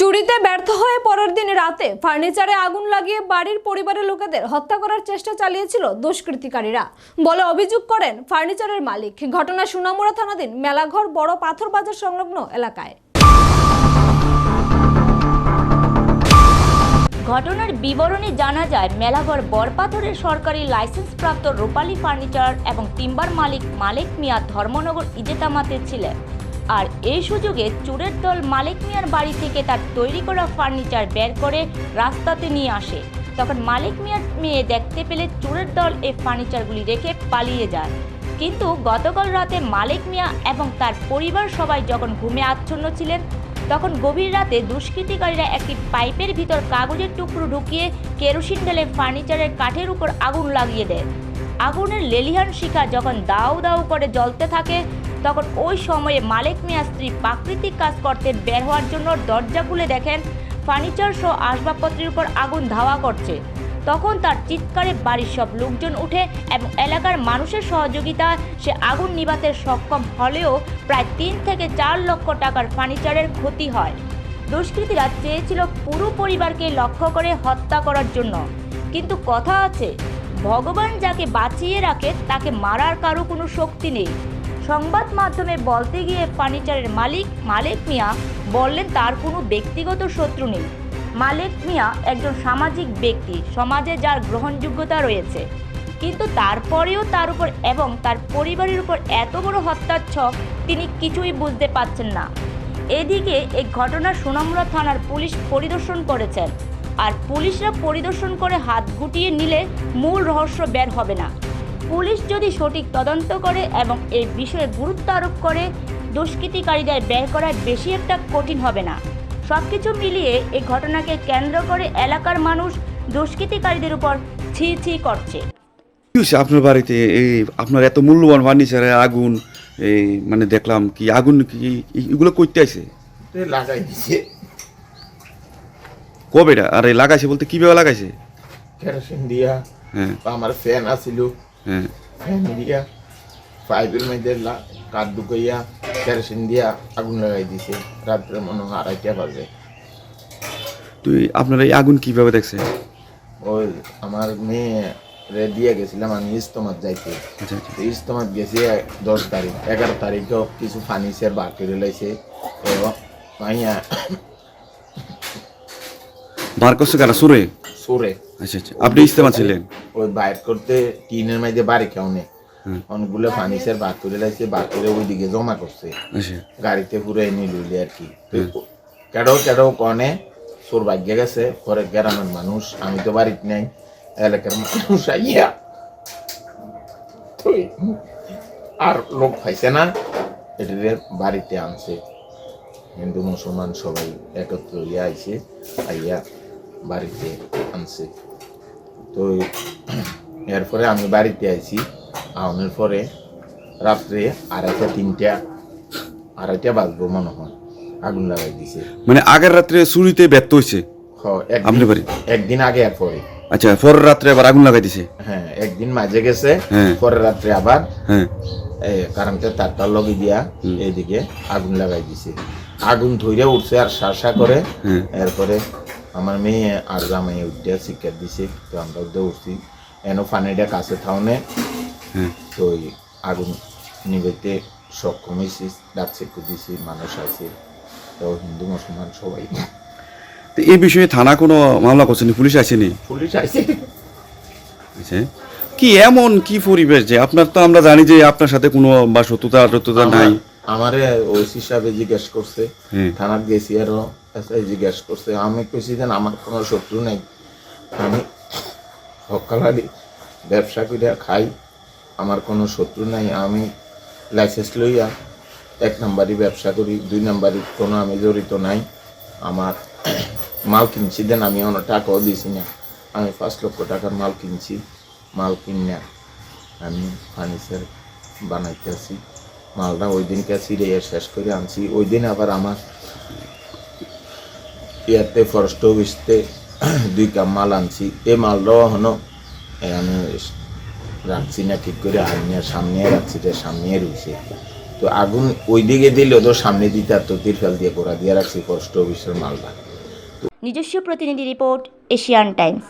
চুরিতে ব্যর্থ হয়ে পরের দিন রাতে ফার্নিচারে আগুন লাগিয়ে বাড়ির পরিবারের লোকেদের হত্যা করার চেষ্টা চালিয়েছিল দুষ্কৃতিকারীরা। বলে অভিযোগ করেন ফার্নিচারের মালিক। ঘটনা সুনামুড়া থানাধীন মেলাঘর বড় পাথর বাজার সংলগ্ন এলাকায়। ঘটনার বিবরণে জানা যায়, মেলাঘর বরপাথরের সরকারি লাইসেন্সপ্রাপ্ত রূপালী ফার্নিচার এবং টিম্বার মালিক মালিক মিয়া ধর্মনগর ইজেতামাতে ছিলেন। আর এই সুযোগে চোরের দল মালিক মিয়ার বাড়ি থেকে তার তৈরি করা ফার্নিচার বের করে রাস্তাতে নিয়ে আসে। তখন মালিক মিয়ার মেয়ে দেখতে পেলে চোরের দল এই ফার্নিচারগুলি রেখে পালিয়ে যায়। কিন্তু গতকাল রাতে মালিক মিয়া এবং তার পরিবার সবাই যখন ঘুমে আচ্ছন্ন ছিলেন, তখন গভীর রাতে দুষ্কৃতিকারীরা একটি পাইপের ভিতর কাগজের টুকরো ঢুকিয়ে কেরোসিন ঢেলে ফার্নিচারের কাঠের উপর আগুন লাগিয়ে দেয়। আগুনের লেলিহান শিখা যখন দাউ দাউ করে জ্বলতে থাকে তখন ওই সময়ে মালিক মিয়া স্ত্রী প্রাকৃতিক কাজ করতে বের হওয়ার জন্য দরজা খুলে দেখেন ফার্নিচার সহ আসবাবপত্রের উপর আগুন ধাওয়া করছে। তখন তার চিৎকারে বাড়ির সব লোকজন উঠে এবং এলাকার মানুষের সহযোগিতা সে আগুন নিবাতে সক্ষম হলেও প্রায় তিন থেকে চার লক্ষ টাকার ফার্নিচারের ক্ষতি হয়। দুষ্কৃতীরা চেয়েছিল পুরো পরিবারকে লক্ষ্য করে হত্যা করার জন্য। কিন্তু কথা আছে, ভগবান যাকে বাঁচিয়ে রাখে তাকে মারার কারও কোনো শক্তি নেই। সংবাদ মাধ্যমে বলতে গিয়ে ফার্নিচারের মালিক মালিক মিয়া বললেন, তার কোনো ব্যক্তিগত শত্রু নেই। মালিক মিয়া একজন সামাজিক ব্যক্তি, সমাজে যার গ্রহণযোগ্যতা রয়েছে। কিন্তু তারপরেও তার উপর এবং তার পরিবারের উপর এত বড় হত্যার ছক তিনি কিছুই বুঝতে পারছেন না। এদিকে এই ঘটনা সোনামুড়া থানার পুলিশ পরিদর্শন করেছেন। আর পুলিশরা পরিদর্শন করে হাত গুটিয়ে নিলে মূল রহস্য বের হবে না। পুলিশ যদি সঠিক তদন্ত করে এবং এই বিষয়ে গুরুত্ব আরোপ করে দুষ্কৃতিকারীদের বের করা বেশি একটা কঠিন হবে না। সবকিছু মিলিয়ে এই ঘটনাকে কেন্দ্র করে এলাকার মানুষ দুষ্কৃতিকারীদের উপর ছি ছি করছে। আপনার বাড়িতে এই আপনার এত মূল্যবান ফার্নিচারে আগুন এই মানে দেখলাম কি আগুন কি এগুলো করতে আছে লাগাই দিছে। কবেটা আর এই লাগাইছে বলতে কীভাবে লাগাইছে? কেরোসিন দিয়া হ্যাঁ। আমার ফ্যান আছিল। দিয়া পাইপের মধ্যে কাঠ ঢুকাইয়া কেরোসিন দিয়া আগুন লাগাই দিছে। রাত্রে মনে হয় আড়াইটা বাজে। তুই আপনার এই আগুন কীভাবে দেখছে ওই আমার মেয়ে রে দিয়ে গেছিলাম আমি ইস্তমাত যাইতে। আচ্ছা আচ্ছা। ইস্তমাত গেছি দশ তারিখ এগারো তারিখেও কিছু ফার্নিচার বার করে লাইছে। বার করছে কেন সুরে? সুরে। আচ্ছা আচ্ছা। আপনি ইস্তেমা ছিলেন? ওই বাইর করতে টিনের মধ্যে বাড়ি কেউ নেই হুম। অনেকগুলো ফার্নিচার বার করে লাইছে বার করে ওইদিকে জমা করছে। আচ্ছা। গাড়িতে পুরো এনে লইলে আর কি। কেডো কেডো কনে সোর ভাগ্যে গেছে পরে গ্রামের মানুষ আমি তো বাড়িতে নাই এলাকার মানুষ আইয়া আর লোক পাইছে না এটারে বাড়িতে আনছে। হিন্দু মুসলমান সবাই একত্র হইয়া আইছে আইয়া বাড়িতে আনছে। তো এরপরে আমি বাড়িতে আইছি। আউনের পরে রাত্রে আড়াইটা তিনটা আড়াইটা বাজবো মনে হয়। আগুন লাগাই দিছে। মানে আগের রাত্রে চুরিতে ব্যর্থ হয়েছে একদিন- বাড়ি? একদিন আগে আর পরে। আচ্ছা পরের রাত্রে আবার আগুন লাগাই দিছে? হ্যাঁ একদিন মাঝে গেছে হ্যাঁ। পরের রাত্রে আবার হ্যাঁ। কারেন্টের তারটা লগে দিয়া এইদিকে আগুন লাগাই দিছে। আগুন ধরে উঠছে আর শাসা করে। হুম। এরপরে আমার মেয়ে আর জামাই উঠে শিক্ষা দিছে তো আমরা উঠে উঠছি। এনো ফানিটা কাছে থাউনে হ্যাঁ। তো ওই আগুন নিবেতে সক্ষম হয়েছি ডাক চেক দিছি মানুষ আছে। তো হিন্দু মুসলমান সবাই। তো এই বিষয়ে থানা কোনো মামলা করছেনি পুলিশ আসেনি পুলিশ আছে আচ্ছা কি এমন কি পরিবেশ যে আপনার তো আমরা জানি যে আপনার সাথে কোনো বা সত্যতা টত্যতা নাই। আমারে ওসি সাহেবে জিজ্ঞেস করছে থানার গেছি আরও জিজ্ঞেস করছে আমি কইছি যে আমার কোনো শত্রু নাই। আমি সকালালি ব্যবসা করে খাই আমার কোনো শত্রু নাই আমি লাইসেন্স লইয়া এক নাম্বারই ব্যবসা করি দুই নাম্বারই কোনো আমি জড়িত নাই। আমার মাল কিনছি দেন আমি অনেক টাকাও দিছি না। আমি পাঁচ লক্ষ টাকার মাল কিনছি মাল কিনে আমি ফার্নিচার বানাইতে আছি মালটা ওই দিনকে ছিঁড়ে শেষ করে আনছি। ওই দিন আবার আমার ইয়াতে ফরেস্ট অফিসতে দুই কাপ মাল আনছি। এই মালটাও হনো এ আমি রাখছি না, ঠিক করে আইনের সামনে রাখছি তো সামনে রয়েছে তো আগুন ওই দিকে দিলে তো সামনে দিতে আর তো তিরফাল দিয়ে গোড়া দিয়ে রাখছি ফরেস্ট অফিসের মালটা। নিজস্ব প্রতিনিধি রিপোর্ট এশিয়ান টাইমস।